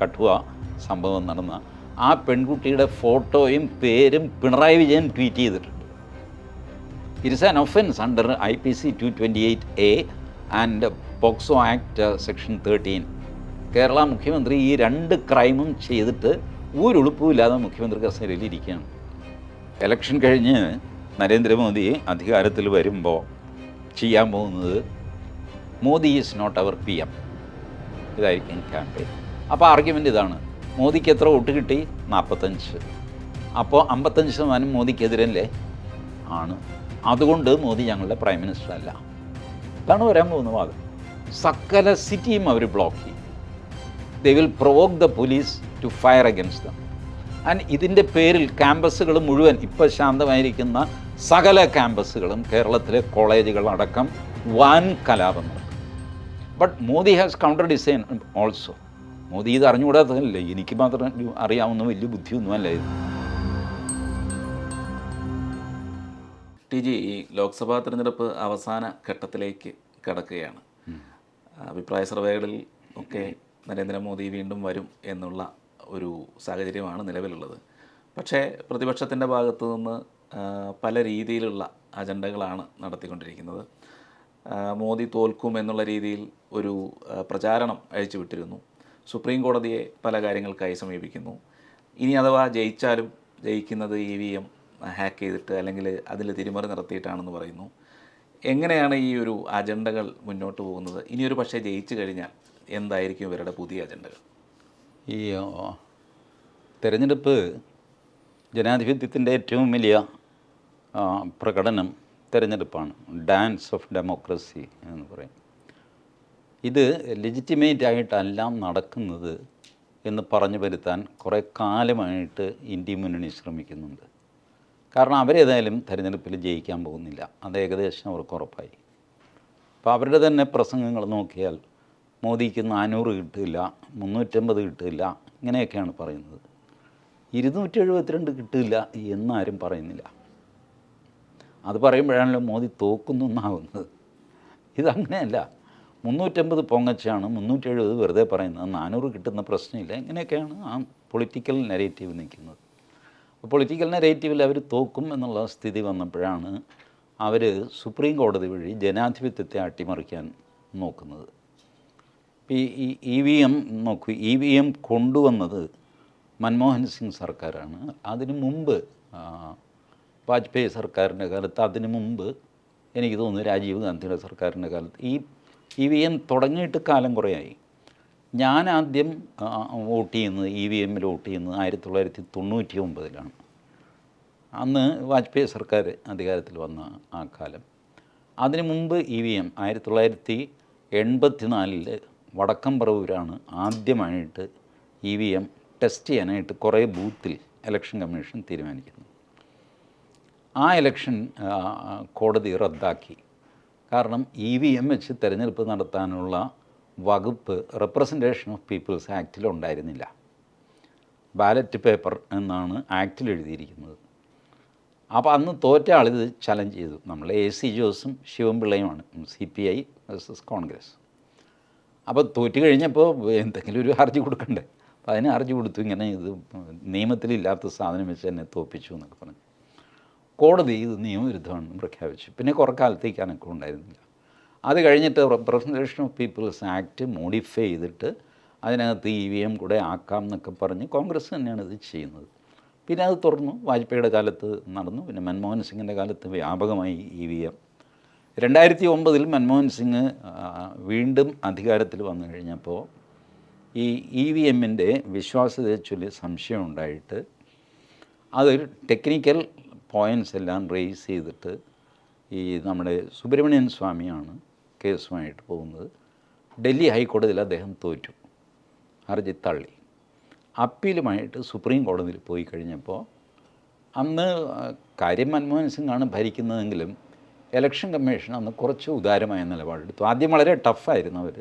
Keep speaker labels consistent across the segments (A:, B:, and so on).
A: കഠുവ സംഭവം നടന്ന. ആ പെൺകുട്ടിയുടെ ഫോട്ടോയും പേരും പിണറായി വിജയൻ ട്വീറ്റ് ചെയ്തിട്ടുണ്ട്. It's an offence under I P C two twenty eight A and POCSO act section thirteen Kerala മുഖ്യമന്ത്രി ഈ രണ്ട് ക്രൈമും ചെയ്തിട്ട് ഒരുളുപ്പുമില്ലാതെ മുഖ്യമന്ത്രി കസേരയിൽ ഇലക്ഷൻ കഴിഞ്ഞ് നരേന്ദ്രമോദി അധികാരത്തിൽ വരുമ്പോൾ ചെയ്യാൻ പോകുന്നത് Modi is not our P M ഇതായിരിക്കും ക്യാമ്പയിൻ അപ്പോൾ ആർഗ്യുമെന്റ് ഇതാണ്. മോദിക്ക് എത്ര വോട്ട് കിട്ടി? നാൽപ്പത്തഞ്ച് അപ്പോൾ അമ്പത്തഞ്ച് ശതമാനം മോദിക്കെതിരല്ലേ? ആണ്. അതുകൊണ്ട് മോദി ഞങ്ങളുടെ പ്രൈം മിനിസ്റ്റർ അല്ല. അതാണ് വരാൻ പോകുന്ന വാദം. സകല സിറ്റിയും അവർ ബ്ലോക്ക് ചെയ്യും. They will provoke the police to fire against them and ഇതിന്റെ പേരിൽ ക്യാമ്പസുകൾ മുഴുവൻ ഇപ്പോൾ ശാന്തമായിരിക്കുന്ന സകല ക്യാമ്പസുകളും കേരളത്തിലെ കോളേജുകൾ അടക്കം വൻ കലാപം നടക്കും. But Modi has counter design also Modi ഇത് അറിഞ്ഞുകൂടാത്തതല്ലേ? എനിക്ക് മാത്രം അറിയാവുന്ന വലിയ ബുദ്ധിയൊന്നുമല്ല ഇത്.
B: ടി ജി ഈ ലോക്സഭാ തിരഞ്ഞെടുപ്പ് അവസാന ഘട്ടത്തിലേക്ക് കടക്കുകയാണ്. അഭിപ്രായ സർവേകളിൽ ഒക്കെ നരേന്ദ്രമോദി വീണ്ടും വരും എന്നുള്ള ഒരു സാഹചര്യമാണ് നിലവിലുള്ളത്. പക്ഷേ പ്രതിപക്ഷത്തിന്റെ ഭാഗത്തു നിന്ന് പല രീതിയിലുള്ള അജണ്ടകളാണ് നടത്തിക്കൊണ്ടിരിക്കുന്നത്. മോദി തോൽക്കും എന്നുള്ള രീതിയിൽ ഒരു പ്രചാരണം അഴിച്ചുവിട്ടിരുന്നു. സുപ്രീം കോടതിയെ പല കാര്യങ്ങൾക്കായി സമീപിക്കുന്നു. ഇനി അഥവാ ജയിച്ചാലും ജയിക്കുന്നത് ഇ വി എം ഹാക്ക് ചെയ്തിട്ട് അല്ലെങ്കിൽ അതിൽ തിരിമറി നടത്തിയിട്ടാണെന്ന് പറയുന്നു. എങ്ങനെയാണ് ഈ ഒരു അജണ്ടകൾ മുന്നോട്ട് പോകുന്നത്? ഇനിയൊരു പക്ഷേ ജയിച്ചു കഴിഞ്ഞാൽ എന്തായിരിക്കും ഇവരുടെ പുതിയ അജണ്ടകൾ?
A: ഈ തിരഞ്ഞെടുപ്പ് ജനാധിപത്യത്തിന്റെ ഏറ്റവും വലിയ പ്രകടനം തിരഞ്ഞെടുപ്പാണ്. ഡാൻസ് ഓഫ് ഡെമോക്രസി എന്ന് പറയും. ഇത് ലെജിറ്റിമേറ്റ് ആയിട്ടല്ല നടക്കുന്നത് എന്ന് പറഞ്ഞു വരുത്താൻ കുറേ കാലമായിട്ട് ഇന്ത്യ മുന്നണി ശ്രമിക്കുന്നുണ്ട്. കാരണം അവരേതായാലും തിരഞ്ഞെടുപ്പിൽ ജയിക്കാൻ പോകുന്നില്ല. അത് ഏകദേശം അവർക്ക് ഉറപ്പായി. അപ്പോൾ അവരുടെ തന്നെ പ്രസംഗങ്ങൾ നോക്കിയാൽ മോദിക്ക് നാനൂറ് കിട്ടില്ല മുന്നൂറ്റമ്പത് കിട്ടില്ല ഇങ്ങനെയൊക്കെയാണ് പറയുന്നത്. ഇരുന്നൂറ്റി എഴുപത്തിരണ്ട് കിട്ടില്ല എന്നാരും പറയുന്നില്ല. അത് പറയുമ്പോഴാണല്ലോ മോദി തോക്കുന്നു എന്നാവുന്നത്. ഇതങ്ങനെയല്ല. മുന്നൂറ്റമ്പത് പൊങ്ങച്ചാണ് മുന്നൂറ്റി എഴുപത് വെറുതെ പറയുന്നത് നാനൂറ് കിട്ടുന്ന പ്രശ്നമില്ല. ഇങ്ങനെയൊക്കെയാണ് ആ പൊളിറ്റിക്കൽ നെഗറ്റീവ് നിൽക്കുന്നത്. പൊളിറ്റിക്കൽ നെഗറ്റീവിൽ അവർ തോക്കും എന്നുള്ള സ്ഥിതി വന്നപ്പോഴാണ് അവർ സുപ്രീം കോടതി വഴി ജനാധിപത്യത്തെ അട്ടിമറിക്കാൻ നോക്കുന്നത്. ഈ ഇ വി എം നോക്കൂ ഇ വി എം കൊണ്ടുവന്നത് മൻമോഹൻ സിംഗ് സർക്കാരാണ്. അതിനു മുമ്പ് വാജ്പേയി സർക്കാരിന്റെ കാലത്ത് അതിനു മുമ്പ് എനിക്ക് തോന്നുന്നു രാജീവ് ഗാന്ധിയുടെ സർക്കാരിന്റെ കാലത്ത് ഈ ഇ വി എം തുടങ്ങിയിട്ട് കാലം കുറേയായി. ഞാൻ ആദ്യം വോട്ട് ചെയ്യുന്നത് ഇ വി എമ്മിൽ വോട്ട് ചെയ്യുന്നത് ആയിരത്തി തൊള്ളായിരത്തി തൊണ്ണൂറ്റി ഒമ്പതിലാണ് അന്ന് വാജ്പേയി സർക്കാർ അധികാരത്തിൽ വന്ന ആ കാലം. അതിനു മുമ്പ് ഇ വി എം ആയിരത്തി തൊള്ളായിരത്തി എൺപത്തി നാലിൽ വടക്കംപറവൂരാണ് ആദ്യമായിട്ട് ഇ വി എം ടെസ്റ്റ് ചെയ്യാനായിട്ട് കുറേ ബൂത്തിൽ ഇലക്ഷൻ കമ്മീഷൻ തീരുമാനിക്കുന്നത്. ആ ഇലക്ഷൻ കോടതി റദ്ദാക്കി. കാരണം ഇ വി എം വെച്ച് തിരഞ്ഞെടുപ്പ് നടത്താനുള്ള വകുപ്പ് റെപ്രസെന്റേഷൻ ഓഫ് പീപ്പിൾസ് ആക്റ്റിൽ ഉണ്ടായിരുന്നില്ല. ബാലറ്റ് പേപ്പർ എന്നാണ് ആക്റ്റിൽ എഴുതിയിരിക്കുന്നത്. അപ്പോൾ അന്ന് തോറ്റ ആളിത് ചലഞ്ച് ചെയ്തു. നമ്മൾ എ സി ജോസും ശിവൻപിള്ളയുമാണ് C P I versus Congress അപ്പോൾ തോറ്റു കഴിഞ്ഞപ്പോൾ എന്തെങ്കിലും ഒരു ഹർജി കൊടുക്കണ്ടേ? അപ്പോൾ അതിന് ഹർജി കൊടുത്തു. ഇങ്ങനെ ഇത് നിയമത്തിലില്ലാത്ത സാധനം വെച്ച് എന്നെ തോപ്പിച്ചു എന്നൊക്കെ പറഞ്ഞു. കോടതി ഇത് നിയമവിരുദ്ധമാണെന്ന് പ്രഖ്യാപിച്ചു. പിന്നെ കുറേ കാലത്തേക്ക് അനക്കം ഉണ്ടായിരുന്നില്ല. അത് കഴിഞ്ഞിട്ട് representation of people's act modify ചെയ്തിട്ട് അതിനകത്ത് ഇ വി എം കൂടെ ആക്കാം എന്നൊക്കെ പറഞ്ഞ് കോൺഗ്രസ് തന്നെയാണ് ഇത് ചെയ്യുന്നത്. പിന്നെ അത് തുറന്നു. വാജ്പേയിയുടെ കാലത്ത് നടന്നു. പിന്നെ മൻമോഹൻ സിംഗിന്റെ കാലത്ത് വ്യാപകമായി ഇ വി എം. രണ്ടായിരത്തി ഒമ്പതിൽ മൻമോഹൻ സിംഗ് വീണ്ടും അധികാരത്തിൽ വന്നു കഴിഞ്ഞപ്പോൾ ഈ ഇ വി എമ്മിന്റെ വിശ്വാസ്യതയെ ചൊല്ലി സംശയം ഉണ്ടായിട്ട് അതൊരു ടെക്നിക്കൽ പോയിന്റ്സ് എല്ലാം റേസ് ചെയ്തിട്ട് ഈ നമ്മുടെ സുബ്രഹ്മണ്യൻ സ്വാമിയാണ് കേസുമായിട്ട് പോകുന്നത്. ഡൽഹി ഹൈക്കോടതിയിൽ അദ്ദേഹം തോറ്റു. ഹർജി തള്ളി. അപ്പീലുമായിട്ട് സുപ്രീം കോടതിയിൽ പോയി കഴിഞ്ഞപ്പോൾ അന്ന് കാര്യം മൻമോഹൻ സിംഗാണ് ഭരിക്കുന്നതെങ്കിലും ഇലക്ഷൻ കമ്മീഷൻ അന്ന് കുറച്ച് ഉദാരമായ നിലപാടെടുത്തു ആദ്യം വളരെ ടഫായിരുന്നു അവർ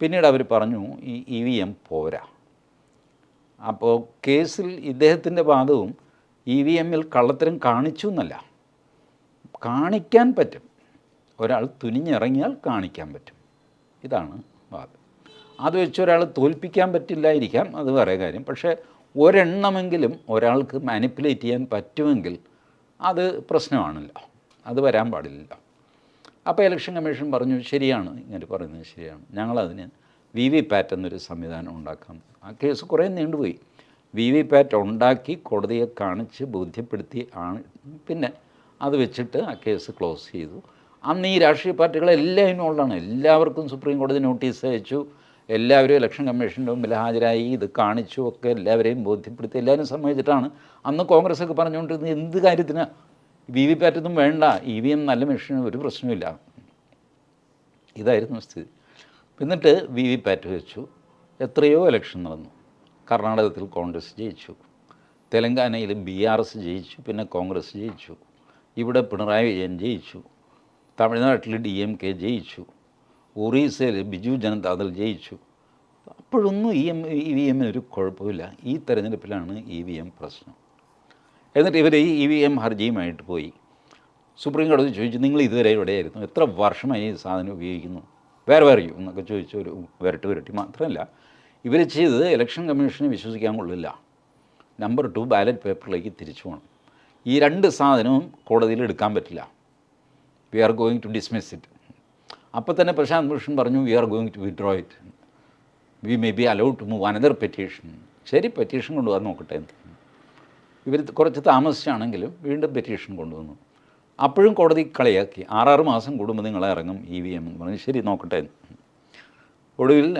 A: പിന്നീട് അവർ പറഞ്ഞു ഈ ഇ വി എം പോരാ. അപ്പോൾ കേസിൽ ഇദ്ദേഹത്തിന്റെ വാദവും ഇ വി എമ്മിൽ കള്ളത്തരം കാണിച്ചു എന്നല്ല. കാണിക്കാൻ പറ്റും. ഒരാൾ തുനിഞ്ഞിറങ്ങിയാൽ കാണിക്കാൻ പറ്റും. ഇതാണ് വാദം. അത് വെച്ച് ഒരാൾ തോൽപ്പിക്കാൻ പറ്റില്ലായിരിക്കാം അത് വേറെ കാര്യം. പക്ഷേ ഒരെണ്ണമെങ്കിലും ഒരാൾക്ക് മാനിപ്പുലേറ്റ് ചെയ്യാൻ പറ്റുമെങ്കിൽ അത് പ്രശ്നമാണല്ലോ. അത് വരാൻ പാടില്ലല്ലോ. അപ്പോൾ ഇലക്ഷൻ കമ്മീഷൻ പറഞ്ഞു ശരിയാണ് ഇങ്ങനെ പറയുന്നത് ശരിയാണ്. ഞങ്ങളതിന് വി വി പാറ്റ് എന്നൊരു സംവിധാനം ഉണ്ടാക്കാം ആ കേസ് കുറേ നീണ്ടുപോയി. വി വി പാറ്റ് ഉണ്ടാക്കി കോടതിയെ കാണിച്ച് ബോധ്യപ്പെടുത്തി ആണ്. പിന്നെ അത് വെച്ചിട്ട് ആ കേസ് ക്ലോസ് ചെയ്തു. അന്ന് ഈ രാഷ്ട്രീയ പാർട്ടികളെല്ലാം ഇൻവോൾവാണ് എല്ലാവർക്കും സുപ്രീം കോടതി നോട്ടീസ് അയച്ചു. എല്ലാവരും ഇലക്ഷൻ കമ്മീഷന്റെ മുമ്പിൽ ഹാജരായി. ഇത് കാണിച്ചു ഒക്കെ എല്ലാവരെയും ബോധ്യപ്പെടുത്തി. എല്ലാവരും സമ്മതിച്ചിട്ടാണ്. അന്ന് കോൺഗ്രസ് ഒക്കെ പറഞ്ഞുകൊണ്ടിരുന്നത് എന്ത് കാര്യത്തിന്? വി വി പാറ്റൊന്നും വേണ്ട. ഇ വി എം നല്ല മെഷീൻ ഒരു പ്രശ്നമില്ല ഇതായിരുന്നു സ്ഥിതി. എന്നിട്ട് വി വി പാറ്റ് വെച്ചു. എത്രയോ ഇലക്ഷൻ നടന്നു. കർണാടകത്തിൽ കോൺഗ്രസ് ജയിച്ചു. തെലങ്കാനയിൽ ബി ആർ എസ് ജയിച്ചു പിന്നെ കോൺഗ്രസ് ജയിച്ചു. ഇവിടെ പിണറായി വിജയൻ ജയിച്ചു. തമിഴ്നാട്ടിൽ ഡി എം കെ ജയിച്ചു. ഒറീസയിൽ ബിജു ജനതാദൾ ജയിച്ചു. അപ്പോഴൊന്നും ഇ എം ഇ വി എമ്മിന് ഒരു കുഴപ്പമില്ല. ഈ തെരഞ്ഞെടുപ്പിലാണ് ഇ വി എം പ്രശ്നം. എന്നിട്ട് ഇവർ ഈ ഇ വി എം ഹർജിയുമായിട്ട് പോയി. സുപ്രീം കോടതി ചോദിച്ചു നിങ്ങൾ ഇതുവരെ എവിടെയായിരുന്നു? എത്ര വർഷമായി ഈ സാധനം ഉപയോഗിക്കുന്നു? വേറെ വേറെ എന്നൊക്കെ ചോദിച്ചു ഒരു വിരട്ടി വിരട്ടി മാത്രമല്ല ഇവർ ചെയ്തത് ഇലക്ഷൻ കമ്മീഷനെ വിശ്വസിക്കാൻ കൊള്ളില്ല. നമ്പർ ടു ബാലറ്റ് പേപ്പറിലേക്ക് തിരിച്ചു പോകണം. ഈ രണ്ട് സാധനവും കോടതിയിൽ എടുക്കാൻ പറ്റില്ല. We are going to dismiss it അപ്പോൾ തന്നെ പ്രശാന്ത് ഭൂഷൺ പറഞ്ഞു we are going to withdraw it we may be allowed to move another petition ശരി പെറ്റീഷൻ കൊണ്ടുപോകാൻ നോക്കട്ടെ ഇവർ കുറച്ച് താമസിച്ചാണെങ്കിലും വീണ്ടും പെറ്റീഷൻ കൊണ്ടുവന്നു. അപ്പോഴും കോടതി കളിയാക്കി. ആറാറ് മാസം കൂടുമ്പോൾ നിങ്ങൾ ഇറങ്ങും ഇ വി എം എന്ന് പറഞ്ഞു. ശരി നോക്കട്ടെ. ഒടുവിൽ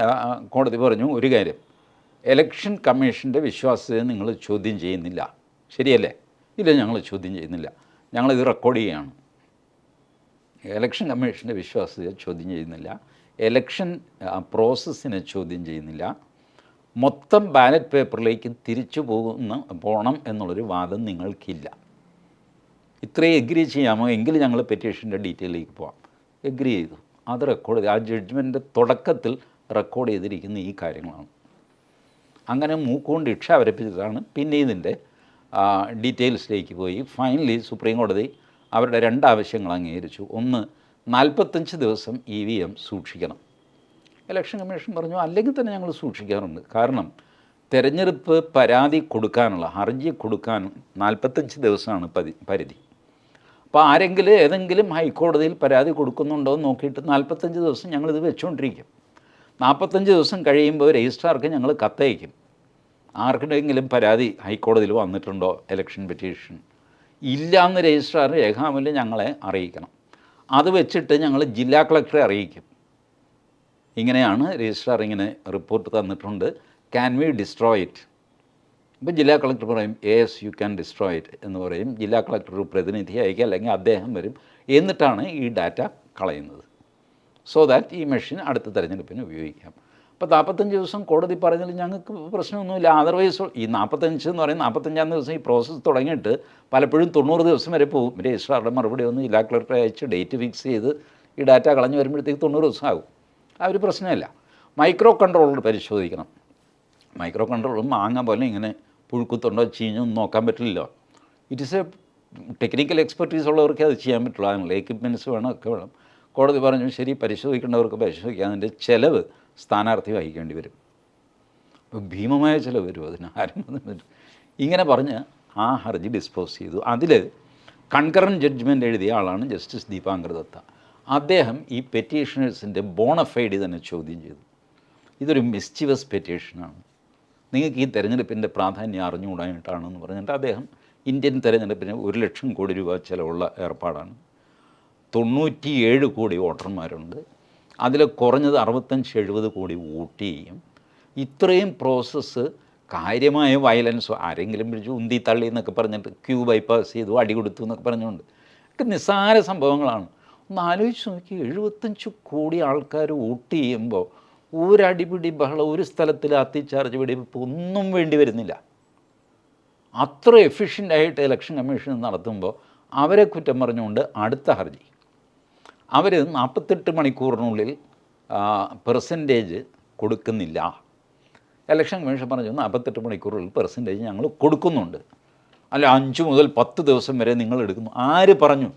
A: കോടതി പറഞ്ഞു ഒരു കാര്യം. എലക്ഷൻ കമ്മീഷന്റെ വിശ്വാസ്യത നിങ്ങൾ ചോദ്യം ചെയ്യുന്നില്ല. ശരിയല്ലേ? ഇല്ല ഞങ്ങൾ ചോദ്യം ചെയ്യുന്നില്ല. ഞങ്ങളിത് റെക്കോർഡ് ചെയ്യുകയാണ്. എലക്ഷൻ കമ്മീഷന്റെ വിശ്വാസ്യത ചോദ്യം ചെയ്യുന്നില്ല. എലക്ഷൻ പ്രോസസ്സിനെ ചോദ്യം ചെയ്യുന്നില്ല. മൊത്തം ബാലറ്റ് പേപ്പറിലേക്ക് തിരിച്ചു പോകുന്ന പോകണം എന്നുള്ളൊരു വാദം നിങ്ങൾക്കില്ല. ഇത്രയും എഗ്രി ചെയ്യാമോ? എങ്കിൽ ഞങ്ങൾ പെറ്റീഷന്റെ ഡീറ്റെയിലേക്ക് പോവാം. എഗ്രി ചെയ്തു. അത് റെക്കോർഡ് ആ ജഡ്ജ്മെന്റ് തുടക്കത്തിൽ റെക്കോർഡ് ചെയ്തിരിക്കുന്ന ഈ കാര്യങ്ങളാണ്. അങ്ങനെ മൂക്കുകൊണ്ട് ഇക്ഷ അവരപ്പിച്ചതാണ് പിന്നെ ഇതിന്റെ ഡീറ്റെയിൽസിലേക്ക് പോയി. ഫൈനലി സുപ്രീം കോടതി അവരുടെ രണ്ട് ആവശ്യങ്ങൾ അംഗീകരിച്ചു. ഒന്ന് നാൽപ്പത്തഞ്ച് ദിവസം ഇ വി എം സൂക്ഷിക്കണം. ഇലക്ഷൻ കമ്മീഷൻ പറഞ്ഞു അല്ലെങ്കിൽ തന്നെ ഞങ്ങൾ സൂക്ഷിക്കാറുണ്ട്. കാരണം തെരഞ്ഞെടുപ്പ് പരാതി കൊടുക്കാനുള്ള ഹർജി കൊടുക്കാൻ നാൽപ്പത്തഞ്ച് ദിവസമാണ് പതി പരിധി. അപ്പോൾ ആരെങ്കിലും ഏതെങ്കിലും ഹൈക്കോടതിയിൽ പരാതി കൊടുക്കുന്നുണ്ടോ എന്ന് നോക്കിയിട്ട് നാൽപ്പത്തഞ്ച് ദിവസം ഞങ്ങളിത് വെച്ചുകൊണ്ടിരിക്കും നാൽപ്പത്തഞ്ച് ദിവസം കഴിയുമ്പോൾ രജിസ്ട്രാർക്ക് ഞങ്ങൾ കത്തയക്കും. ആർക്കെങ്കിലും പരാതി ഹൈക്കോടതിയിൽ വന്നിട്ടുണ്ടോ ഇലക്ഷൻ പെറ്റീഷൻ ഇല്ല എന്ന് രജിസ്ട്രാർ രേഖാമൂലം ഞങ്ങളെ അറിയിക്കണം. അത് വെച്ചിട്ട് ഞങ്ങൾ ജില്ലാ കളക്ടറെ അറിയിക്കും. ഇങ്ങനെയാണ് രജിസ്ട്രാർ ഇങ്ങനെ റിപ്പോർട്ട് തന്നിട്ടുണ്ട്. ക്യാൻ വി ഡിസ്ട്രോയ് ഇറ്റ് ഇപ്പോൾ ജില്ലാ കളക്ടർ പറയും yes you can destroy it എന്ന് പറയും. ജില്ലാ കളക്ടർ പ്രതിനിധി അയക്കുക അല്ലെങ്കിൽ അദ്ദേഹം വരും. എന്നിട്ടാണ് ഈ ഡാറ്റ കളയുന്നത്. സോ ദാറ്റ് ഈ മെഷീൻ അടുത്ത തിരഞ്ഞെടുപ്പിന് ഉപയോഗിക്കാം. അപ്പോൾ നാൽപ്പത്തഞ്ച് ദിവസം കോടതി പറഞ്ഞാൽ ഞങ്ങൾക്ക് പ്രശ്നമൊന്നുമില്ല. അതർവൈസ് ഈ നാൽപ്പത്തഞ്ച് എന്ന് പറയുന്നത് നാൽപ്പത്തഞ്ചാം ദിവസം ഈ പ്രോസസ്സ് തുടങ്ങിയിട്ട് പലപ്പോഴും തൊണ്ണൂറ് ദിവസം വരെ പോകും. രജിസ്ട്രാറുടെ മറുപടി ഒന്ന് ജില്ലാ കളക്ടറെ അയച്ച് ഡേറ്റ് ഫിക്സ് ചെയ്ത് ഈ ഡാറ്റ കളഞ്ഞ് വരുമ്പോഴത്തേക്ക് തൊണ്ണൂറ് ദിവസം ആകും. ആ ഒരു പ്രശ്നമില്ല. മൈക്രോ കൺട്രോളർ പരിശോധിക്കണം. മൈക്രോ കൺട്രോളർ മാങ്ങ പോലെ ഇങ്ങനെ പുഴുക്കുത്തുണ്ടോ ചീഞ്ഞോ ഒന്നും നോക്കാൻ പറ്റില്ലല്ലോ. It is a technical expertise ഉള്ളവർക്കേ അത് ചെയ്യാൻ പറ്റുള്ളൂ. അതിനുള്ള എക്യുപ്മെന്റ്സ് വേണം ഒക്കെ വേണം. കോടതി പറഞ്ഞു ശരി പരിശോധിക്കേണ്ടവർക്ക് പരിശോധിക്കാം. അതിന്റെ ചിലവ് സ്ഥാനാർത്ഥി വഹിക്കേണ്ടി വരും. ഭീമമായ ചിലവ് വരും അതിന് ആരും ഇങ്ങനെ പറഞ്ഞ് ആ ഹർജി ഡിസ്പോസ് ചെയ്തു. അതിൽ കൺകറൻ ജഡ്ജ്മെന്റ് എഴുതിയ ആളാണ് ജസ്റ്റിസ് ദീപാങ്കർ ദത്ത. അദ്ദേഹം ഈ പെറ്റീഷണേഴ്സിന്റെ ബോണഫൈഡി തന്നെ ചോദ്യം ചെയ്തു. ഇതൊരു മിസ്ചീവസ് പെറ്റീഷനാണ്. നിങ്ങൾക്ക് ഈ തെരഞ്ഞെടുപ്പിന്റെ പ്രാധാന്യം അറിഞ്ഞുകൂടാനായിട്ടാണെന്ന് പറഞ്ഞിട്ട് അദ്ദേഹം ഇന്ത്യൻ തെരഞ്ഞെടുപ്പിന് ഒരു ലക്ഷം കോടി രൂപ ചിലവുള്ള ഏർപ്പാടാണ്. തൊണ്ണൂറ്റിയേഴ് കോടി വോട്ടർമാരുണ്ട്. അതിൽ കുറഞ്ഞത് അറുപത്തഞ്ച് എഴുപത് കോടി വോട്ട് ചെയ്യും. ഇത്രയും പ്രോസസ്സ് കാര്യമായ വയലൻസ് ആരെങ്കിലും പിടിച്ചു ഉന്തി തള്ളി എന്നൊക്കെ പറഞ്ഞിട്ട് ക്യൂ ബൈപ്പാസ് ചെയ്തു അടി കൊടുത്തു എന്നൊക്കെ പറഞ്ഞുകൊണ്ട്. ഒക്കെ നിസ്സാര സംഭവങ്ങളാണ്. ഒന്ന് ആലോചിച്ച് നോക്കി എഴുപത്തഞ്ച് കോടി ആൾക്കാർ വോട്ട് ചെയ്യുമ്പോൾ ഒരടിപിടി ബഹളം ഒരു സ്ഥലത്തിൽ അത്തിച്ചാർജ് വെടിവെപ്പ് ഒന്നും വേണ്ടി വരുന്നില്ല. അത്ര എഫിഷ്യന്റായിട്ട് ഇലക്ഷൻ കമ്മീഷൻ നടത്തുമ്പോൾ അവരെ കുറ്റം പറഞ്ഞുകൊണ്ട് അടുത്ത ഹർജി. അവർ നാൽപ്പത്തെട്ട് മണിക്കൂറിനുള്ളിൽ പെർസെന്റേജ് കൊടുക്കുന്നില്ല. ഇലക്ഷൻ കമ്മീഷൻ പറഞ്ഞു നാൽപ്പത്തെട്ട് മണിക്കൂറിൽ പെർസെന്റേജ് ഞങ്ങൾ കൊടുക്കുന്നുണ്ട്. അല്ല അഞ്ച് മുതൽ പത്ത് ദിവസം വരെ നിങ്ങൾ എടുക്കുന്നു. ആര് പറഞ്ഞു?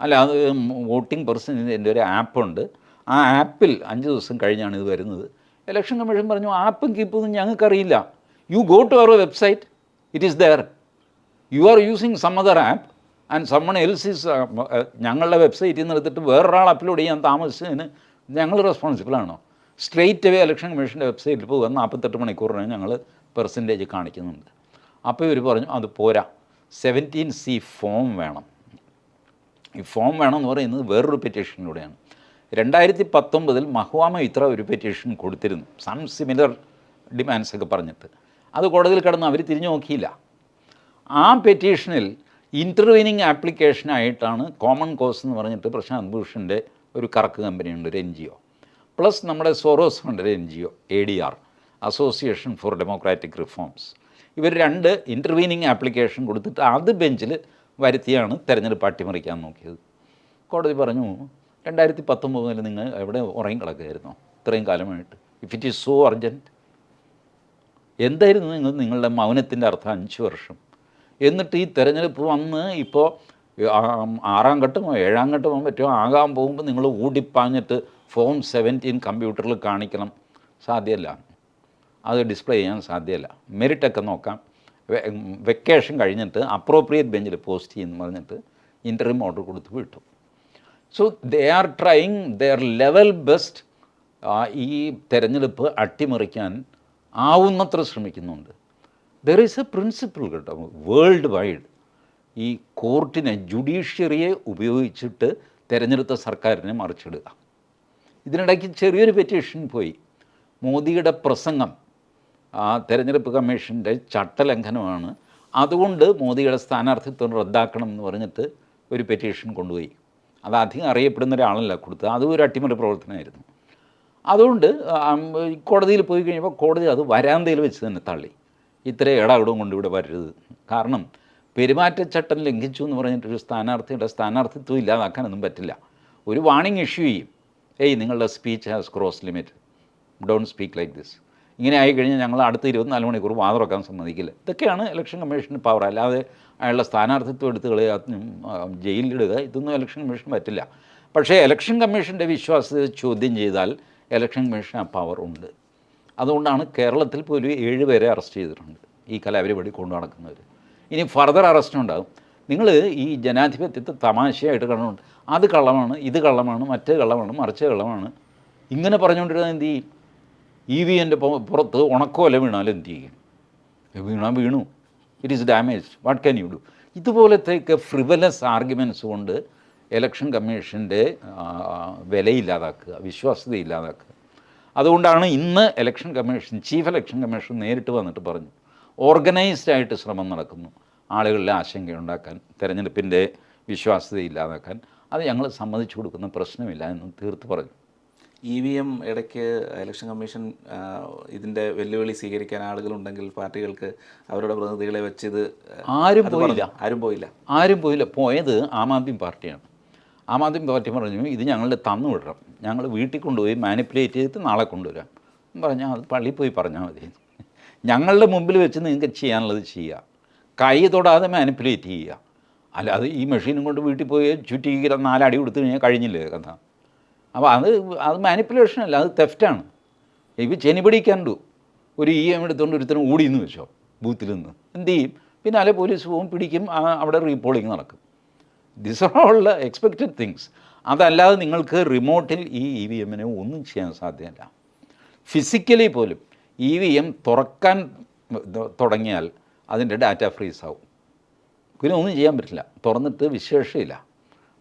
A: അല്ല അത് വോട്ടിംഗ് പെർസെന്റേജിന്റെ ഒരു ആപ്പുണ്ട് ആ ആപ്പിൽ അഞ്ച് ദിവസം കഴിഞ്ഞാണ് ഇത് വരുന്നത്. ഇലക്ഷൻ കമ്മീഷൻ പറഞ്ഞു ആപ്പും കീപ്പൊന്നും ഞങ്ങൾക്കറിയില്ല. You go to our website it is there you are using some other app and someone else is ഞങ്ങളുടെ വെബ്സൈറ്റിൽ നിന്ന് എടുത്തിട്ട് വേറൊരാൾ അപ്ലോഡ് ചെയ്യാൻ താമസിച്ചതിന് ഞങ്ങൾ റെസ്പോൺസിബിൾ ആണോ? സ്ട്രെയിറ്റ് അവേ ഇലക്ഷൻ കമ്മീഷന്റെ വെബ്സൈറ്റിൽ പോകുക നാൽപ്പത്തെട്ട് മണിക്കൂറിന് ഞങ്ങൾ പെർസെന്റേജ് കാണിക്കുന്നുണ്ട്. അപ്പോൾ ഇവർ പറഞ്ഞു അത് പോരാ. സെവന്റീൻ സി ഫോം വേണം. ഈ ഫോം വേണം എന്ന് പറയുന്നത് വേറൊരു പെറ്റീഷനിലൂടെയാണ് രണ്ടായിരത്തി പത്തൊമ്പതിൽ മഹ്വാമ ഇത്ര ഒരു പെറ്റീഷൻ കൊടുത്തിരുന്നു. സം സിമിലർ ഡിമാൻഡ്സ് ഒക്കെ പറഞ്ഞിട്ട്. അത് കോടതിയിൽ കിടന്ന് അവർ തിരിഞ്ഞു നോക്കിയില്ല. ആ പെറ്റീഷനിൽ ഇന്റർവീനിങ് ആപ്ലിക്കേഷനായിട്ടാണ് കോമൺ കോസ് എന്ന് പറഞ്ഞിട്ട് പ്രശാന്ത് ഭൂഷന്റെ ഒരു കറക്ക് കമ്പനിയുണ്ട് ഒരു എൻ ജി ഒ. പ്ലസ് നമ്മുടെ സോറോസ് ഫണ്ട് ഒരു N G O A D R association for democratic reforms ഇവർ രണ്ട് ഇന്റർവീനിങ് ആപ്ലിക്കേഷൻ കൊടുത്തിട്ട് അത് ബെഞ്ചിൽ വരുത്തിയാണ് തിരഞ്ഞെടുപ്പ് അട്ടിമറിക്കാൻ നോക്കിയത്. കോടതി പറഞ്ഞു രണ്ടായിരത്തി പത്തൊമ്പത് മുതൽ നിങ്ങൾ എവിടെ ഉറങ്ങി കിടക്കുകയായിരുന്നോ? ഇത്രയും കാലമായിട്ട്. If it is so urgent എന്തായിരുന്നു നിങ്ങൾ നിങ്ങളുടെ മൗനത്തിന്റെ അർത്ഥം അഞ്ച് വർഷം? എന്നിട്ട് ഈ തെരഞ്ഞെടുപ്പ് വന്ന് ഇപ്പോൾ ആറാം ഘട്ടമോ ഏഴാം ഘട്ടമോ പറ്റുമോ ആകാൻ പോകുമ്പോൾ നിങ്ങൾ ഊടിപ്പാഞ്ഞിട്ട് ഫോം സെവന്റീൻ കമ്പ്യൂട്ടറിൽ കാണിക്കണം. സാധ്യമല്ല അത് ഡിസ്പ്ലേ ചെയ്യാൻ സാധ്യമല്ല മെറിറ്റൊക്കെ നോക്കാം. വെക്കേഷൻ കഴിഞ്ഞിട്ട് അപ്രോപ്രിയേറ്റ് ബെഞ്ചിൽ പോസ്റ്റ് ചെയ്യുന്നു പറഞ്ഞിട്ട് ഇന്റർവ്യൂ ഓർഡർ കൊടുത്ത് വിട്ടു. So they are trying their level best ഈ തെരഞ്ഞെടുപ്പ് അട്ടിമറിക്കാൻ ആവുന്നത്ര ശ്രമിക്കുന്നുണ്ട്. ദർ ഈസ് എ പ്രിൻസിപ്പിൾ കേട്ടോ വേൾഡ് വൈഡ് ഈ കോർട്ടിനെ ജുഡീഷ്യറിയെ ഉപയോഗിച്ചിട്ട് തിരഞ്ഞെടുത്ത സർക്കാരിനെ മറിച്ചിടുക. ഇതിനിടയ്ക്ക് ചെറിയൊരു പെറ്റീഷൻ പോയി. മോദിയുടെ പ്രസംഗം ആ തെരഞ്ഞെടുപ്പ് കമ്മീഷന്റെ ചട്ടലംഘനമാണ്. അതുകൊണ്ട് മോദിയുടെ സ്ഥാനാർത്ഥിത്വം റദ്ദാക്കണം എന്ന് പറഞ്ഞിട്ട് ഒരു പെറ്റീഷൻ കൊണ്ടുപോയി. അത് അധികം അറിയപ്പെടുന്ന ഒരാളല്ല കൊടുത്തത്. അതും ഒരു അട്ടിമറി പ്രവർത്തനമായിരുന്നു. അതുകൊണ്ട് കോടതിയിൽ പോയി കഴിഞ്ഞപ്പോൾ കോടതി അത് വരാന്തയിൽ വെച്ച് തന്നെ തള്ളി. ഇത്ര ഇടവിടവും കൊണ്ട് ഇവിടെ വരരുത്. കാരണം പെരുമാറ്റച്ചട്ടം ലംഘിച്ചു എന്ന് പറഞ്ഞിട്ടൊരു സ്ഥാനാർത്ഥിയുടെ സ്ഥാനാർത്ഥിത്വം ഇല്ലാതാക്കാനൊന്നും പറ്റില്ല. ഒരു വാണിംഗ് ഇഷ്യൂ ചെയ്യും. ഏയ് നിങ്ങളുടെ speech has cross limit don't speak like this ഇങ്ങനെ ആയിക്കഴിഞ്ഞാൽ ഞങ്ങൾ അടുത്ത ഇരുപത്തിനാല് മണിക്കൂർ വാതിറക്കാൻ സമ്മതിക്കില്ല. ഇതൊക്കെയാണ് ഇലക്ഷൻ കമ്മീഷന് പവർ അല്ലാതെ അയാളുടെ സ്ഥാനാർത്ഥിത്വം എടുത്ത് കളയുക ജയിലിലിടുക ഇതൊന്നും ഇലക്ഷൻ കമ്മീഷൻ പറ്റില്ല. പക്ഷേ ഇലക്ഷൻ കമ്മീഷന്റെ വിശ്വാസ്യത ചോദ്യം ചെയ്താൽ ഇലക്ഷൻ കമ്മീഷൻ ആ പവർ ഉണ്ട്. അതുകൊണ്ടാണ് കേരളത്തിൽ പോലും ഏഴ് പേരെ അറസ്റ്റ് ചെയ്തിട്ടുണ്ട്. ഈ കലാപരിപാടി കൊണ്ടു നടക്കുന്നവർ ഇനി ഫർദർ അറസ്റ്റ് ഉണ്ടാകും. നിങ്ങൾ ഈ ജനാധിപത്യത്തെ തമാശയായിട്ട് കണ്ടുകൊണ്ട് അത് കള്ളമാണ് ഇത് കള്ളമാണ് മറ്റേ കള്ളമാണ് മറിച്ച് കള്ളമാണ്. ഇങ്ങനെ പറഞ്ഞുകൊണ്ടിരുന്നത് എന്ത് ചെയ്യും? ഇ വി എന്റെ പുറത്ത് ഉണക്കോല വീണാൽ എന്ത് ചെയ്യും? വീണാൽ വീണു. It is damage what can you do ഇതുപോലത്തെയൊക്കെ frivolous arguments കൊണ്ട് ഇലക്ഷൻ കമ്മീഷന്റെ വിലയില്ലാതാക്കുക വിശ്വാസ്യത ഇല്ലാതാക്കുക അതുകൊണ്ടാണ് ഇന്ന് election commission chief election commission നേരിട്ട് വന്നിട്ട് പറഞ്ഞു. ഓർഗനൈസ്ഡ് ആയിട്ട് ശ്രമം നടക്കുന്നു. ആളുകളിൽ ആശങ്കയുണ്ടാക്കാൻ തെരഞ്ഞെടുപ്പിന്റെ വിശ്വാസ്യത ഇല്ലാതാക്കാൻ. അത് ഞങ്ങൾ സമ്മതിച്ചു കൊടുക്കുന്ന പ്രശ്നമില്ല എന്ന് തീർത്ത് പറഞ്ഞു.
B: ഇ വി എം ഇടയ്ക്ക് ഇലക്ഷൻ കമ്മീഷൻ ഇതിന്റെ വെല്ലുവിളി സ്വീകരിക്കാൻ ആളുകളുണ്ടെങ്കിൽ പാർട്ടികൾക്ക് അവരുടെ പ്രതിനിധികളെ വെച്ചത്
A: ആരും പോയില്ല.
B: ആരും പോയില്ല.
A: ആരും പോയില്ല. പോയത് ആം ആദ്മി പാർട്ടിയാണ്. ആം ആദ്യം പാർട്ടി പറഞ്ഞു ഇത് ഞങ്ങളുടെ തന്നു വിടണം. ഞങ്ങൾ വീട്ടിൽ കൊണ്ടുപോയി മാനിപ്പുലേറ്റ് ചെയ്തിട്ട് നാളെ കൊണ്ടുവരാം. പറഞ്ഞാൽ അത് പള്ളിയിൽ പോയി പറഞ്ഞാൽ മതി. ഞങ്ങളുടെ മുമ്പിൽ വെച്ച് നിങ്ങൾക്ക് ചെയ്യാനുള്ളത് ചെയ്യുക. കൈ തൊടാതെ മാനിപ്പുലേറ്റ് ചെയ്യുക. അല്ലാതെ ഈ മെഷീനും കൊണ്ട് വീട്ടിൽ പോയി ചുറ്റിക്കിற നാലടി കൊടുത്തു കഴിഞ്ഞാൽ കഴിഞ്ഞില്ലേ കഥ? അപ്പോൾ അത് അത് മാനിപ്പുലേഷൻ അല്ല അത് തെഫ്റ്റാണ് ഇപ്പം ചെനിപിടിക്കാണ്ടു ഒരു ഇ എം എടുത്തുകൊണ്ട് ഒരുത്തനും ഓടിയെന്ന് വെച്ചോ ബൂത്തിൽ നിന്ന്. എന്ത് ചെയ്യും? പിന്നെ അല്ലെ പോലീസ് പോകും പിടിക്കും അവിടെ റീപോളിങ് നടക്കും. This are all expected things അതല്ലാതെ നിങ്ങൾക്ക് റിമോട്ടിൽ ഈ ഇ വി എമ്മിനെ ഒന്നും ചെയ്യാൻ സാധ്യമല്ല. ഫിസിക്കലി പോലും ഇ വി എം തുറക്കാൻ തുടങ്ങിയാൽ അതിന്റെ ഡാറ്റ ഫ്രീസ് ആവും പിന്നെ ഒന്നും ചെയ്യാൻ പറ്റില്ല. തുറന്നിട്ട് വിശേഷമില്ല.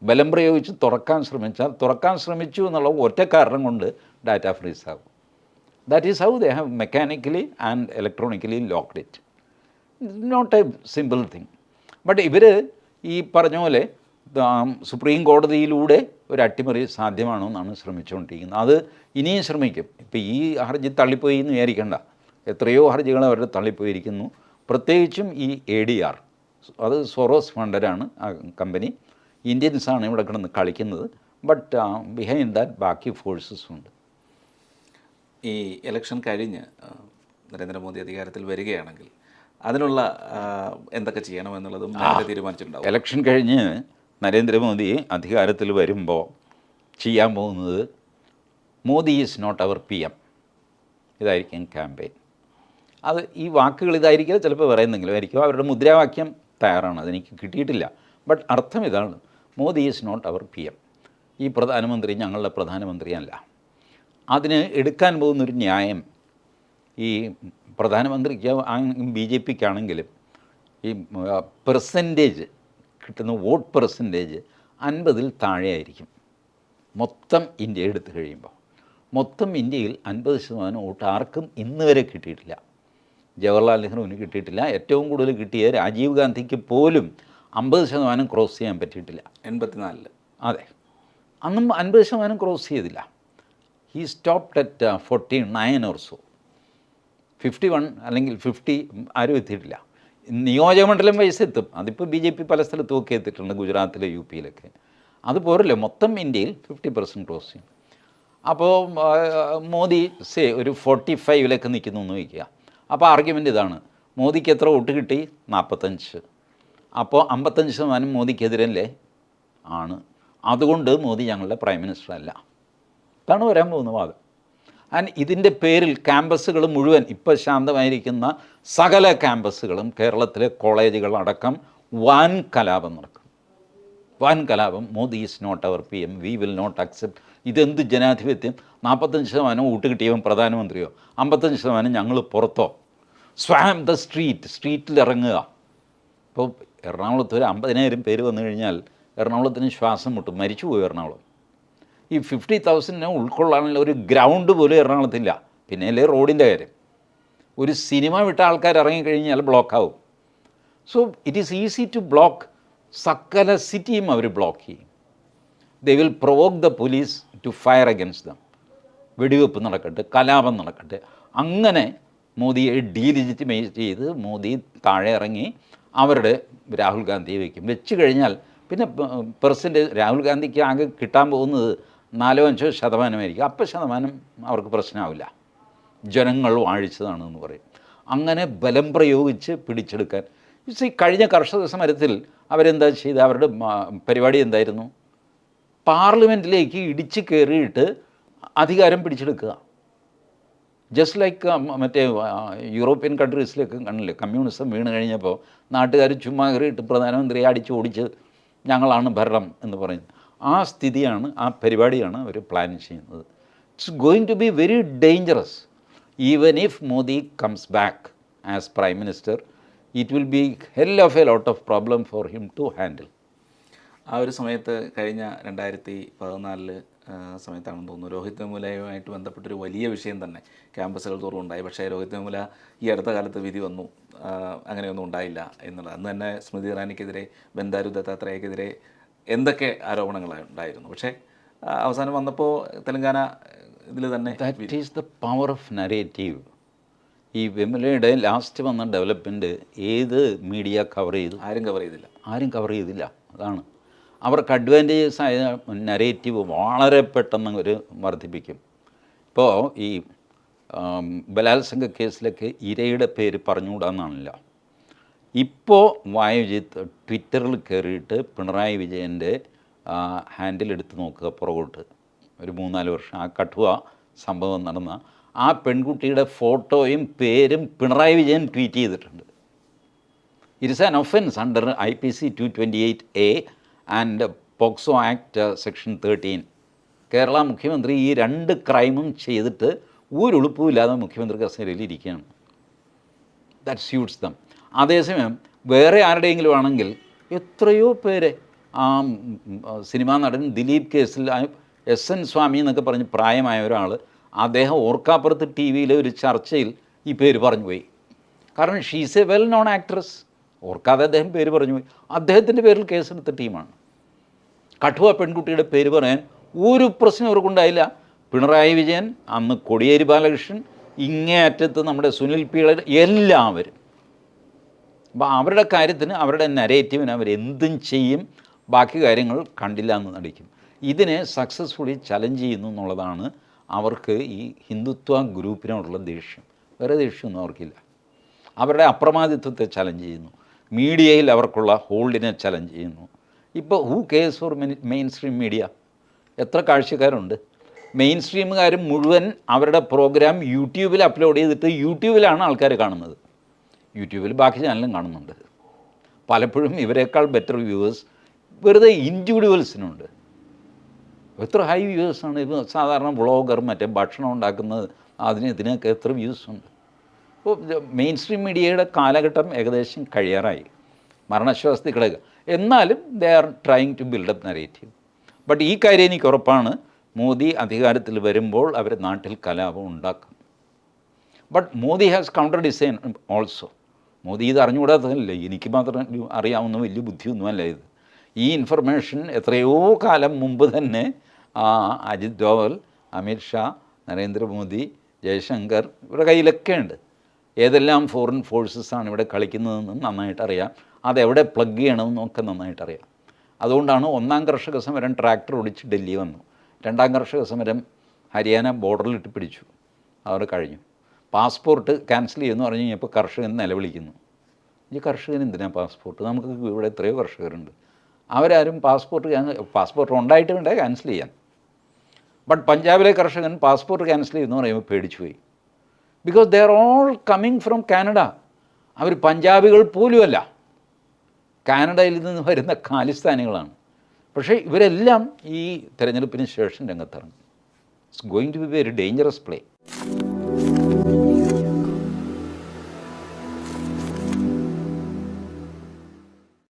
A: ബലം പ്രയോഗിച്ച് തുറക്കാൻ ശ്രമിച്ചാൽ തുറക്കാൻ ശ്രമിച്ചു എന്നുള്ള ഒറ്റ കാരണം കൊണ്ട് ഡാറ്റ ഫ്രീസ് ആകും that is how they have mechanically and electronically locked it not a simple thing but ഇവർ ഈ പറഞ്ഞ പോലെ സുപ്രീം കോടതിയിലൂടെ ഒരു അട്ടിമറി സാധ്യമാണോ എന്നാണ് ശ്രമിച്ചുകൊണ്ടിരിക്കുന്നത്. അത് ഇനിയും ശ്രമിക്കും. ഇപ്പോൾ ഈ ഹർജി തള്ളിപ്പോയി എന്ന് വിചാരിക്കേണ്ട. എത്രയോ ഹർജികൾ അവരുടെ തള്ളിപ്പോയിരിക്കുന്നു. പ്രത്യേകിച്ചും ഈ എ ഡി ആർ അത് സൊറോസ് ഫണ്ടരാണ് ആ കമ്പനി. ഇന്ത്യൻസാണ് ഇവിടെ കിടന്ന് കളിക്കുന്നത്. ബട്ട് ബിഹൈൻഡ് ദാറ്റ് ബാക്കി ഫോഴ്സസ് ഉണ്ട്.
B: ഈ ഇലക്ഷൻ കഴിഞ്ഞ് നരേന്ദ്രമോദി അധികാരത്തിൽ വരികയാണെങ്കിൽ അതിനുള്ള എന്തൊക്കെ ചെയ്യണമെന്നുള്ളതും തീരുമാനിച്ചിട്ടുണ്ടാവും.
A: ഇലക്ഷൻ കഴിഞ്ഞ് നരേന്ദ്രമോദി അധികാരത്തിൽ വരുമ്പോൾ ചെയ്യാൻ പോകുന്നത് Modi is not our P M ഇതായിരിക്കും ക്യാമ്പയിൻ അത് ഈ വാക്കുകൾ ഇതായിരിക്കില്ല ചിലപ്പോൾ വേറെ എന്തെങ്കിലും ആയിരിക്കും. അവരുടെ മുദ്രാവാക്യം തയ്യാറാണ് അതെനിക്ക് കിട്ടിയിട്ടില്ല. ബട്ട് അർത്ഥം ഇതാണ് Modi is not our P M ഈ പ്രധാനമന്ത്രി ഞങ്ങളുടെ പ്രധാനമന്ത്രിയല്ല. അതിന് എടുക്കാൻ പോകുന്നൊരു ന്യായം ഈ പ്രധാനമന്ത്രിക്ക് ബി ജെ പിക്കാണെങ്കിലും ഈ പെർസെന്റേജ് കിട്ടുന്ന വോട്ട് പെർസെന്റേജ് അൻപതിൽ താഴെയായിരിക്കും. മൊത്തം ഇന്ത്യ എടുത്തു കഴിയുമ്പോൾ. മൊത്തം ഇന്ത്യയിൽ അൻപത് ശതമാനം വോട്ട് ആർക്കും ഇന്ന് വരെ കിട്ടിയിട്ടില്ല. ജവഹർലാൽ നെഹ്റുവിന് കിട്ടിയിട്ടില്ല. ഏറ്റവും കൂടുതൽ കിട്ടിയ രാജീവ് ഗാന്ധിക്ക് പോലും അമ്പത് ശതമാനം ക്രോസ് ചെയ്യാൻ പറ്റിയിട്ടില്ല.
B: എൺപത്തിനാലിൽ.
A: അതെ. അന്നും അൻപത് ശതമാനം ക്രോസ് ചെയ്തില്ല. He stopped at forty nine or so fifty one അല്ലെങ്കിൽ ഫിഫ്റ്റി ആരും എത്തിയിട്ടില്ല. നിയോജകമണ്ഡലം വയസ്സ് എത്തും. അതിപ്പോൾ ബി ജെ പി പല സ്ഥലത്തും ഒക്കെ എത്തിയിട്ടുണ്ട് ഗുജറാത്തിലെ യു പിയിലൊക്കെ. അത് മൊത്തം ഇന്ത്യയിൽ ഫിഫ്റ്റി പെർസെന്റ് ക്രോസ് ചെയ്യും. അപ്പോൾ മോദി സേ ഒരു ഫോർട്ടി ഫൈവിലൊക്കെ നിൽക്കുന്നു എന്ന് വയ്ക്കുക അപ്പോൾ ആർഗ്യുമെന്റ് ഇതാണ്. മോദിക്ക് എത്ര വോട്ട് കിട്ടി? നാൽപ്പത്തഞ്ച് അപ്പോൾ അമ്പത്തഞ്ച് ശതമാനം മോദിക്കെതിരല്ലേ? ആണ്. അതുകൊണ്ട് മോദി ഞങ്ങളുടെ പ്രൈം മിനിസ്റ്റർ അല്ല. ഇതാണ് വരാൻ പോകുന്ന വാദം. ആൻഡ് ഇതിന്റെ പേരിൽ ക്യാമ്പസുകൾ മുഴുവൻ ഇപ്പോൾ ശാന്തമായിരിക്കുന്ന സകല ക്യാമ്പസുകളും കേരളത്തിലെ കോളേജുകളടക്കം വൻ കലാപം നടക്കും. വൻ കലാപം. Modi is not our P M. We will not accept. ഇതെന്ത് ജനാധിപത്യം? നാൽപ്പത്തഞ്ച് ശതമാനം വോട്ട് കിട്ടിയവൻ പ്രധാനമന്ത്രിയോ? അമ്പത്തഞ്ച് ശതമാനം ഞങ്ങൾ പുറത്തോ? സ്വാം ദ സ്ട്രീറ്റ് സ്ട്രീറ്റിൽ ഇറങ്ങുക. ഇപ്പോൾ എറണാകുളത്ത് ഒരു അമ്പതിനായിരം പേര് വന്നു കഴിഞ്ഞാൽ എറണാകുളത്തിന് ശ്വാസം മുട്ടും. മരിച്ചു പോയി എറണാകുളം. ഈ ഫിഫ്റ്റി തൗസൻഡിനെ ഉൾക്കൊള്ളാനുള്ള ഒരു ഗ്രൗണ്ട് പോലും എറണാകുളത്തില്ല. പിന്നെ അല്ലേ റോഡിന്റെ കാര്യം. ഒരു സിനിമ വിട്ട ആൾക്കാർ ഇറങ്ങിക്കഴിഞ്ഞാൽ ബ്ലോക്കാവും so it is easy to block സകല സിറ്റിയും അവർ ബ്ലോക്ക് ചെയ്യും. They will provoke the police to fire against them വെടിവെപ്പ് നടക്കട്ടെ കലാപം നടക്കട്ടെ. അങ്ങനെ മോദിയെ ഡീലിജിറ്റിമേറ്റ് ചെയ്ത് മോദി താഴെ ഇറങ്ങി അവരുടെ രാഹുൽ ഗാന്ധിയെ വയ്ക്കും വെച്ച് കഴിഞ്ഞാൽ പിന്നെ പെർസെന്റേജ് രാഹുൽ ഗാന്ധിക്ക് ആകെ കിട്ടാൻ പോകുന്നത് നാലോ അഞ്ചോ ശതമാനമായിരിക്കും. അപ്പം ശതമാനം അവർക്ക് പ്രശ്നമാവില്ല ജനങ്ങൾ വാഴിച്ചതാണെന്ന് പറയും. അങ്ങനെ ബലം പ്രയോഗിച്ച് പിടിച്ചെടുക്കാൻ. ഈ കഴിഞ്ഞ കർഷക സമരത്തിൽ അവരെന്താ ചെയ്ത്? അവരുടെ പരിപാടി എന്തായിരുന്നു? പാർലമെന്റിലേക്ക് ഇടിച്ച് കയറിയിട്ട് അധികാരം പിടിച്ചെടുക്കുക. ജസ്റ്റ് ലൈക്ക് മറ്റേ യൂറോപ്യൻ കൺട്രീസിലൊക്കെ കണ്ടില്ലേ? കമ്മ്യൂണിസം വീണ് കഴിഞ്ഞപ്പോൾ നാട്ടുകാർ ചുമ്മാ കയറിയിട്ട് പ്രധാനമന്ത്രിയെ അടിച്ച് ഓടിച്ച് ഞങ്ങളാണ് ഭരണം എന്ന് പറയുന്നത്. ആ സ്ഥിതിയാണ് ആ പരിപാടിയാണ് അവർ പ്ലാൻ ചെയ്യുന്നത്. It's going to be very dangerous even if Modi comes back as prime minister it will be hell of a lot of problem for him to handle
B: ആ ഒരു സമയത്ത് കഴിഞ്ഞ രണ്ടായിരത്തി പതിനാലിൽ സമയത്താണെന്ന് തോന്നുന്നു രോഹിത് വെമുലയുമായിട്ട് ബന്ധപ്പെട്ടൊരു വലിയ വിഷയം തന്നെ ക്യാമ്പസുകൾ തോറും ഉണ്ടായി. പക്ഷേ രോഹിത് വെമുല ഈ അടുത്ത കാലത്ത് വിധി വന്നു അങ്ങനെയൊന്നും ഉണ്ടായില്ല എന്നുള്ളത്. അന്ന് തന്നെ സ്മൃതി ഇറാനിക്കെതിരെ ബന്ദാരു ദത്താത്രേയക്കെതിരെ എന്തൊക്കെ ആരോപണങ്ങൾ ഉണ്ടായിരുന്നു? പക്ഷേ അവസാനം വന്നപ്പോൾ തെലങ്കാന ഇതിൽ തന്നെ
A: that is the power of narrative ഈ വിമലയുടെ ലാസ്റ്റ് വന്ന ഡെവലപ്മെന്റ് ഏത് മീഡിയ കവർ ചെയ്തു?
B: ആരും കവർ ചെയ്തില്ല.
A: ആരും കവർ ചെയ്തില്ല. അതാണ്. അവർക്ക് അഡ്വാന്റേജസ് ആയ നരേറ്റീവ് വളരെ പെട്ടെന്ന് ഒരു വർദ്ധിപ്പിക്കും. ഇപ്പോൾ ഈ ബലാത്സംഗ കേസിലൊക്കെ ഇരയുടെ പേര് പറഞ്ഞുകൂടാന്നാണല്ലോ. ഇപ്പോൾ വായുജിത്ത് ട്വിറ്ററിൽ കയറിയിട്ട് പിണറായി വിജയന്റെ ഹാൻഡിൽ എടുത്ത് നോക്കുക പുറകോട്ട്. ഒരു മൂന്നാൽ വർഷം. ആ കഠുവ സംഭവം നടന്ന. ആ പെൺകുട്ടിയുടെ ഫോട്ടോയും പേരും പിണറായി വിജയൻ ട്വീറ്റ് ചെയ്തിട്ടുണ്ട്. It's an offence under I P C two twenty eight A and POCSO act section thirteen Kerala മുഖ്യമന്ത്രി ഈ രണ്ട് ക്രൈമും ചെയ്തിട്ട് ഒരു ഉളുപ്പുമില്ലാതെ മുഖ്യമന്ത്രി കസേരയിൽ ഇരിക്കുകയാണ്. ദാറ്റ് സ്യൂട്ട്സ് ദം അതേസമയം വേറെ ആരുടെയെങ്കിലും ആണെങ്കിൽ എത്രയോ പേരെ ആ സിനിമാ നടൻ ദിലീപ് കേസിൽ എസ് എൻ സ്വാമി എന്നൊക്കെ പറഞ്ഞ് പ്രായമായ ഒരാൾ അദ്ദേഹം ഓർക്കാപ്പുറത്ത് ടി വിയിലെ ഒരു ചർച്ചയിൽ ഈ പേര് പറഞ്ഞു പോയി. കാരണം she's a well known actress ഓർക്കാതെ അദ്ദേഹം പേര് പറഞ്ഞു പോയി. അദ്ദേഹത്തിന്റെ പേരിൽ കേസെടുത്ത ടീമാണ്. കഠുവ പെൺകുട്ടിയുടെ പേര് പറയാൻ ഒരു പ്രശ്നം അവർക്കുണ്ടായില്ല പിണറായി വിജയൻ അന്ന് കൊടിയേരി ബാലകൃഷ്ണൻ ഇങ്ങേ അറ്റത്ത് നമ്മുടെ സുനിൽ പിള്ള എല്ലാവരും അപ്പോൾ അവരുടെ കാര്യത്തിന് അവരുടെ നരേറ്റീവിന് അവരെന്തും ചെയ്യും ബാക്കി കാര്യങ്ങൾ കണ്ടില്ല എന്ന് നടിക്കും. ഇതിനെ സക്സസ്ഫുള്ളി ചലഞ്ച് ചെയ്യുന്നു എന്നുള്ളതാണ് അവർക്ക് ഈ ഹിന്ദുത്വ ഗ്രൂപ്പിനോടുള്ള ദേഷ്യം. വേറെ ദേഷ്യമൊന്നും അവർക്കില്ല. അവരുടെ അപ്രമാദിത്വത്തെ ചലഞ്ച് ചെയ്യുന്നു. മീഡിയയിൽ അവർക്കുള്ള ഹോൾഡിനെ ചലഞ്ച് ചെയ്യുന്നു. ഇപ്പോൾ who cares for mainstream media എത്ര കാഴ്ചക്കാരുണ്ട്? മെയിൻ സ്ട്രീമുകാർ മുഴുവൻ അവരുടെ പ്രോഗ്രാം യൂട്യൂബിൽ അപ്ലോഡ് ചെയ്തിട്ട് യൂട്യൂബിലാണ് ആൾക്കാർ കാണുന്നത്. യൂട്യൂബിൽ ബാക്കി ചാനലും കാണുന്നുണ്ട്. പലപ്പോഴും ഇവരെക്കാൾ ബെറ്റർ വ്യൂവേഴ്സ് വെറുതെ ഇൻഡിവിജ്വൽസിനുണ്ട് എത്ര ഹൈ വ്യൂവേഴ്സാണ് ഇപ്പോൾ സാധാരണ വ്ളോഗർ മറ്റേ ഭക്ഷണം ഉണ്ടാക്കുന്നത് അതിന് ഇതിനൊക്കെ എത്ര വ്യൂസ് ഉണ്ട്? അപ്പോൾ മെയിൻ സ്ട്രീം മീഡിയയുടെ കാലഘട്ടം ഏകദേശം കഴിയാറായി. മരണശ്വാസത്തിൽ കിടക്കുക. എന്നാലും they are trying to build up narrative but ഈ കാര്യം എനിക്ക് ഉറപ്പാണ്. മോദി അധികാരത്തിൽ വരുമ്പോൾ അവർ നാട്ടിൽ കലാപം ഉണ്ടാക്കും. But Modi has counter design also Modi ഇത് അറിഞ്ഞുകൂടാത്തതല്ലേ? എനിക്ക് മാത്രം അറിയാവുന്ന വലിയ ബുദ്ധിയൊന്നുമല്ല ഇത്. ഈ ഇൻഫർമേഷൻ എത്രയോ കാലം മുമ്പ് തന്നെ അജിത് ഡോവൽ അമിത്ഷാ നരേന്ദ്രമോദി ജയശങ്കർ ഇവരുടെ കയ്യിലൊക്കെ ഉണ്ട്. ഏതെല്ലാം ഫോറിൻ ഫോഴ്സസാണ് ഇവിടെ കളിക്കുന്നതെന്നും നന്നായിട്ട് അറിയാം അതെവിടെ പ്ലഗ് ചെയ്യണമെന്നൊക്കെ നന്നായിട്ട് അറിയാം അതുകൊണ്ടാണ് ഒന്നാം കർഷക സമരം ട്രാക്ടർ ഓടിച്ച് ഡൽഹി വന്നു. രണ്ടാം കർഷക സമരം ഹരിയാന ബോർഡറിലിട്ട് പിടിച്ചു. അവർ കഴിഞ്ഞു. പാസ്പോർട്ട് ക്യാൻസൽ ചെയ്യുമെന്ന് പറഞ്ഞു കഴിഞ്ഞപ്പോൾ കർഷകൻ നിലവിളിക്കുന്നു. ഈ കർഷകൻ എന്തിനാണ് പാസ്പോർട്ട്? നമുക്ക് ഇവിടെ എത്രയോ കർഷകരുണ്ട്. അവരാരും പാസ്പോർട്ട് പാസ്പോർട്ട് ഉണ്ടായിട്ട് വേണ്ടേ ക്യാൻസൽ ചെയ്യാൻ. ബട്ട് പഞ്ചാബിലെ കർഷകൻ പാസ്പോർട്ട് ക്യാൻസൽ ചെയ്യുന്നു പറയുമ്പോൾ പേടിച്ചു പോയി. Because they are all coming from Canada അവർ പഞ്ചാബികൾ പോലുമല്ല. കാനഡയിൽ നിന്ന് വരുന്ന ഖാലിസ്ഥാനികളാണ്. പക്ഷേ ഇവരെല്ലാം ഈ തെരഞ്ഞെടുപ്പിന് ശേഷം രംഗത്തിറങ്ങും. It's going to be very dangerous play